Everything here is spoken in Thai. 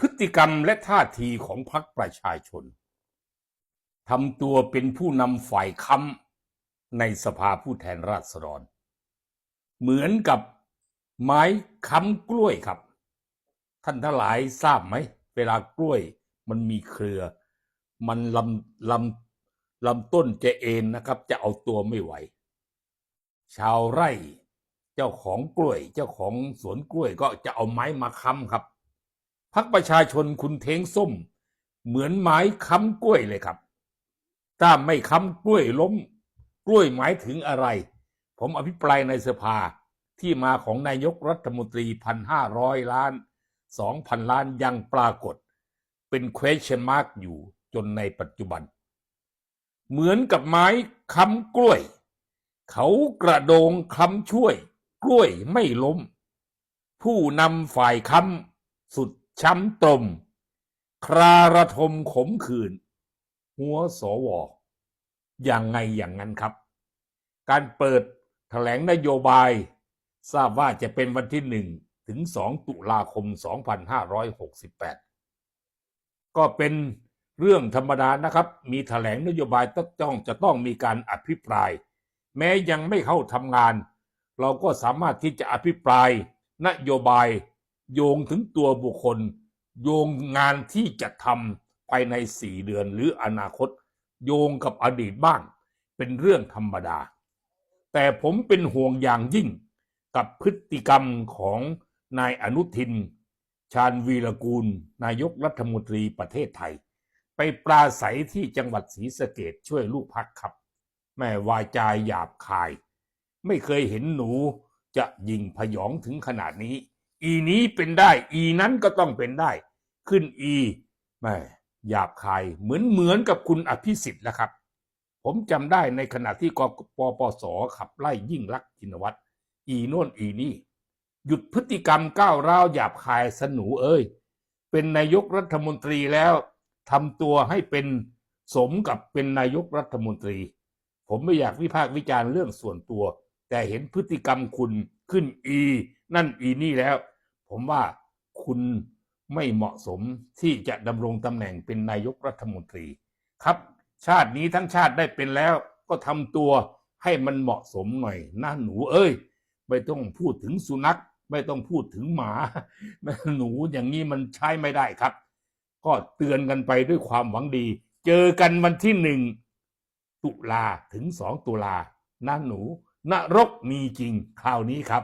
พฤติกรรมและท่าทีของพรรคประชาชนทำตัวเป็นผู้นำฝ่ายค้ำในสภาผู้แทนราษฎร เหมือนกับไม้ค้ำกล้วยครับ ท่านทั้งหลายทราบไหม เวลากล้วยมันมีเครือ มันลำลำลำต้นจะเอ็นนะครับ จะเอาตัวไม่ไหว ชาวไร่ เจ้าของกล้วย เจ้าของสวนกล้วยก็จะเอาไม้มาค้ำครับ พักประชาชนคุณเทงส้ม เหมือนไม้ค้ำกล้วยเลยครับ ถ้าไม่ค้ำกล้วยล้ม กล้วยหมายถึงอะไร ผมอภิปรายในสภาที่มาของนายกรัฐมนตรีพันห้าร้อยล้านสองพันล้านยังปรากฏ เป็น question mark อยู่จนในปัจจุบัน เหมือนกับไม้ค้ำกล้วย เขากระโดงค้ำช่วย กล้วยไม่ล้ม ผู้นำฝ่ายค้ำสุด ช้ำตรม คราระทมขมขื่นหัวสวอย่างไงอย่างนั้นครับ การเปิดแถลงนโยบาย ทราบว่าจะเป็นวันที่หนึ่งถึงสองตุลาคม 2568 ก็เป็นเรื่องธรรมดานะครับ มีแถลงนโยบายต้องจะต้องมีการอภิปราย แม้ยังไม่เข้าทำงาน เราก็สามารถที่จะอภิปรายนโยบาย โยงถึงตัวบุคคล โยงงานที่จะทำภายในสี่เดือนหรืออนาคต โยงกับอดีตบ้าง เป็นเรื่องธรรมดา แต่ผมเป็นห่วงอย่างยิ่งกับพฤติกรรมของนายอนุทิน ชาญวีรกูล นายกรัฐมนตรีประเทศไทย ไปปราศัยที่จังหวัดศรีสะเกดช่วยลูกพักครับ แม่วายจายหยาบคาย ไม่เคยเห็นหนูจะยิงพยองถึงขนาดนี้ อีนี้เป็นได้ อีนั้นก็ต้องเป็นได้ ขึ้นอีแม่หยาบคายเหมือนเหมือนกับคุณอภิสิทธิ์นะครับ ผมจำได้ในขณะที่กปปสขับไล่ยิ่งรักชินวัตรอีโน่นอีนี่ หยุดพฤติกรรมก้าวร้าวหยาบคายสนูเอ้ย เป็นนายกรัฐมนตรีแล้วทำตัวให้เป็นสมกับเป็นนายกรัฐมนตรี ผมไม่อยากวิพากษ์วิจารณ์เรื่องส่วนตัว แต่เห็นพฤติกรรมคุณขึ้นอี นั่นอีนี่แล้ว ผมว่าคุณไม่เหมาะสมที่จะดำรงตำแหน่งเป็นนายกรัฐมนตรี ครับ ชาตินี้ทั้งชาติได้เป็นแล้ว ก็ทำตัวให้มันเหมาะสมหน่อยนะหนูเอ้ย ไม่ต้องพูดถึงสุนัข ไม่ต้องพูดถึงหมา หนูอย่างนี้มันใช้ไม่ได้ครับ ก็เตือนกันไปด้วยความหวังดี เจอกันวันที่หนึ่งตุลาถึงสองตุลานะหนู นรกมีจริงคราวนี้ครับ